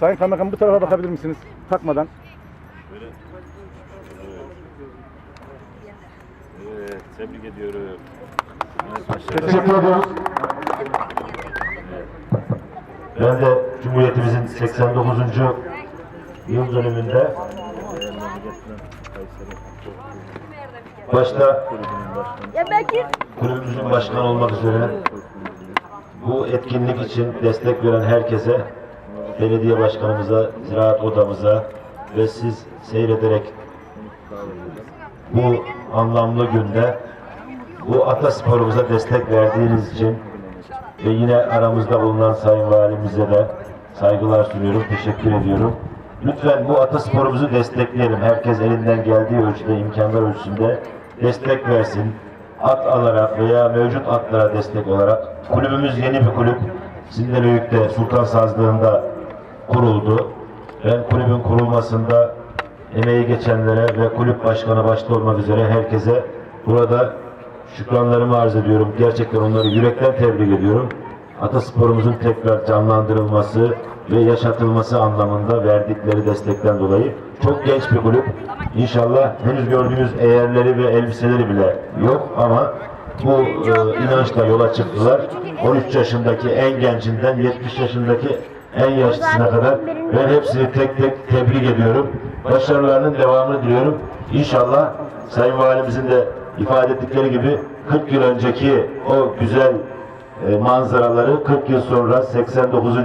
Sayın Kaymakam bu tarafa bakabilir misiniz? Takmadan. Evet, tebrik ediyorum. Evet, başarılı. Teşekkür ediyoruz. Ben de Cumhuriyetimizin 89. yıl dönümünde başta kulübümüzün başkanı olmak üzere bu etkinlik için destek veren herkese, belediye başkanımıza, ziraat odamıza ve siz seyrederek bu anlamlı günde bu atasporumuza destek verdiğiniz için ve yine aramızda bulunan Sayın Valimize de saygılar sunuyorum, teşekkür ediyorum. Lütfen bu atasporumuzu destekleyelim. Herkes elinden geldiği ölçüde, imkanlar ölçüsünde destek versin. At alarak veya mevcut atlara destek olarak. Kulübümüz yeni bir kulüp. Sindelöyük'te Sultan Sazlığı'nda kuruldu. Ben kulübün kurulmasında emeği geçenlere ve kulüp başkanı başta olmak üzere herkese burada şükranlarımı arz ediyorum. Gerçekten onları yürekten tebrik ediyorum. Atasporumuzun tekrar canlandırılması ve yaşatılması anlamında verdikleri destekten dolayı çok genç bir kulüp. İnşallah henüz gördüğünüz eğerleri ve elbiseleri bile yok ama bu e, inançla yola çıktılar. 13 yaşındaki en gencinden 70 yaşındaki en yaşlısına kadar ben hepsini tek tek tebrik ediyorum. Başarılarının devamını diliyorum. İnşallah Sayın Valimizin de ifade ettikleri gibi 40 yıl önceki o güzel e, manzaraları 40 yıl sonra 89.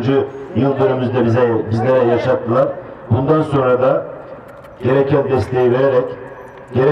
yıl dönümümüzde bize bizlere yaşattılar. Bundan sonra da gereken desteği vererek gerek